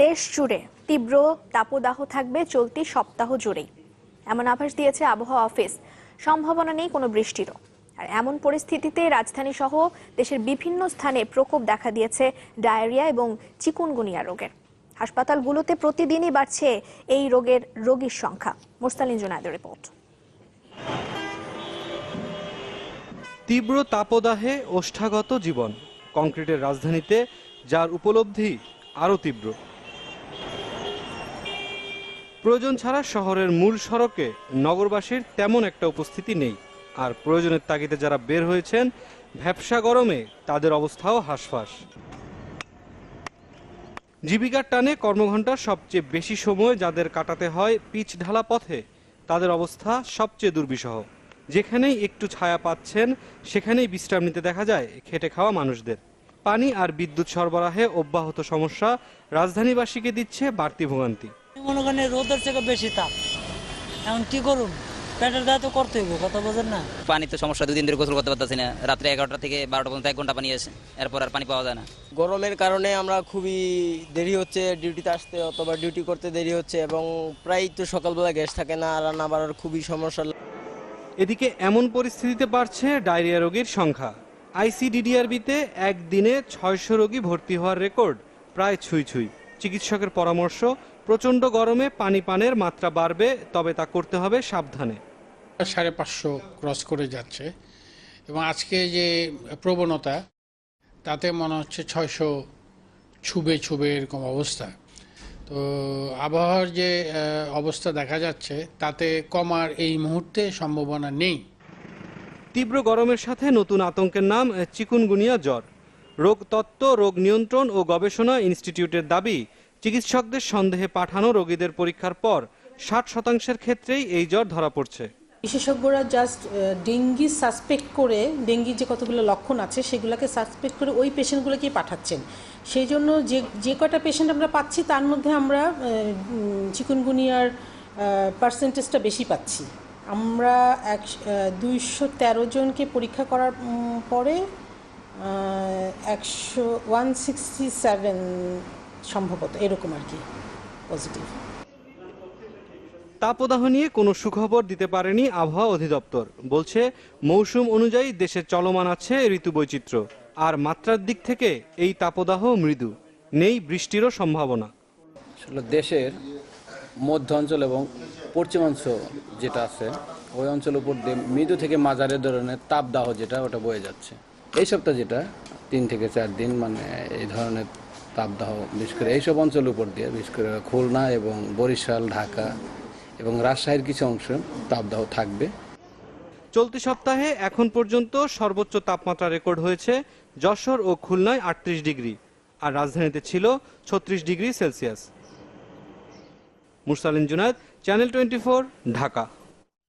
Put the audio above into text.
দেশ জুড়ে তীব্র তাপদাহ থাকবে চলতি সপ্তাহ জুড়েই। এমন আভাস দিয়েছে আবহাওয়া অফিস। সম্ভাবনা নেই কোনো বৃষ্টিরও। আর এমন পরিস্থিতিতে রাজধানী সহ দেশের বিভিন্ন স্থানে প্রকোপ দেখা দিয়েছে ডায়রিয়া এবং চিকুনগুনিয়া রোগের। হাসপাতালগুলোতে প্রতিদিনই বাড়ছে এই রোগের রোগীর সংখ্যা। মুস্তালিন জুনায়দের রিপোর্ট। তীব্র তাপদাহে ওষ্ঠাগত জীবন। কংক্রিটের রাজধানীতে, যার উপলব্ধি আরও তীব্র। প্রয়োজন ছাড়া শহরের মূল সড়কে নগরবাসীর তেমন একটা উপস্থিতি নেই। আর প্রয়োজনের তাগিদে যারা বের হয়েছেন, ভ্যাবসা গরমে তাদের অবস্থাও হাঁসফাঁস। জীবিকার টানে কর্মঘণ্টার সবচেয়ে বেশি সময় যাদের কাটাতে হয় পিচ ঢালা পথে, তাদের অবস্থা সবচেয়ে দুর্বিষহ। যেখানেই একটু ছায়া পাচ্ছেন, সেখানেই বিশ্রাম নিতে দেখা যায় খেটে খাওয়া মানুষদের। পানি আর বিদ্যুৎ সরবরাহে অব্যাহত সমস্যা রাজধানীবাসীকে দিচ্ছে বাড়তি ভোগান্তি। মনে করেন রোদের থেকে বেশি তাপ। এখন কি করুন পেটের দায় তো করতে হইব কথা বোঝেন না। পানি তো সমস্যা দুদিন ধরে গোসল করতে পারতেছি না। রাত্রে এগারোটা থেকে বারোটা পর্যন্ত এক ঘণ্টা পানি আসে এরপর আর পানি পাওয়া যায় না। গরমের কারণে আমরা খুবই দেরি হচ্ছে ডিউটিতে আসতে অথবা ডিউটি করতে দেরি হচ্ছে এবং প্রায় তো সকালবেলা গ্যাস থাকে না রান্না বাড়ার খুবই সমস্যা। এদিকে এমন পরিস্থিতিতে বাড়ছে ডায়রিয়া রোগীর সংখ্যা। আইসিডিডিআরবিতে একদিনে ছয়শো রোগী ভর্তি হওয়ার রেকর্ড প্রায় ছুঁই ছুঁই। চিকিৎসকের পরামর্শ প্রচণ্ড গরমে পানি পানের মাত্রা বাড়বে তবে তা করতে হবে সাবধানে। সাড়ে পাঁচশো ক্রস করে যাচ্ছে। এবং আজকে যে প্রবণতা তাতে মনে হচ্ছে ছয়শো ছুবে ছুবে এরকম অবস্থা। তো আবহাওয়ার যে অবস্থা দেখা যাচ্ছে তাতে কমার এই মুহূর্তে সম্ভাবনা নেই। তীব্র গরমের সাথে নতুন আতঙ্কের নাম চিকুনগুনিয়া জ্বর। রোগ তত্ত্ব রোগ নিয়ন্ত্রণ ও গবেষণা ইনস্টিটিউটের দাবি চিকিৎসকদের সন্দেহে পাঠানো রোগীদের পরীক্ষার পর ষাট শতাংশের ক্ষেত্রেই এই জ্বর ধরা পড়ছে। বিশেষজ্ঞরা জাস্ট ডেঙ্গি সাসপেক্ট করে, ডেঙ্গির যে কতগুলো লক্ষণ আছে, সেগুলোকে সাসপেক্ট করে ওই পেশেন্টগুলোকেই পাঠাচ্ছেন। সেই জন্য যে যে কটা পেশেন্ট আমরা পাচ্ছি, তার মধ্যে আমরা চিকুনগুনিয়ার পার্সেন্টেজটা বেশি পাচ্ছি। আমরা এক দুইশো তেরো জনকে পরীক্ষা করার পরে একশো ওয়ান সিক্সটি সেভেন সম্ভবত এরকম আর কি পজিটিভ তাপদাহ নিয়ে কোনো সুখবর দিতে পারেনি আবহাওয়া অধিদপ্তর। বলছে মৌসুম অনুযায়ী দেশে চলমান আছে ঋতু বৈচিত্র্য আর মাত্রার দিক থেকে এই তাপদাহ মৃদু নেই বৃষ্টিরও সম্ভাবনা। আসলে দেশের মধ্য অঞ্চল এবং পশ্চিমাঞ্চল যেটা আছে ওই অঞ্চলের উপর দিয়ে মৃদু থেকে মাঝারি ধরনের তাপদাহ যেটা ওটা বয়ে যাচ্ছে। এই সপ্তাহ যেটা তিন থেকে চার দিন মানে এই ধরনের তাপদাহ বিশেষ করে এইসব অঞ্চলের উপর দিয়ে, বিশেষ করে খুলনা এবং বরিশাল, ঢাকা এবং রাজশাহীর কিছু অংশ তাপদাহ থাকবে। চলতি সপ্তাহে এখন পর্যন্ত সর্বোচ্চ তাপমাত্রা রেকর্ড হয়েছে যশোর ও খুলনায় আটত্রিশ ডিগ্রি আর রাজধানীতে ছিল ছত্রিশ ডিগ্রি সেলসিয়াস। মুরসালিন জুনায়দ, চ্যানেল টোয়েন্টি ঢাকা।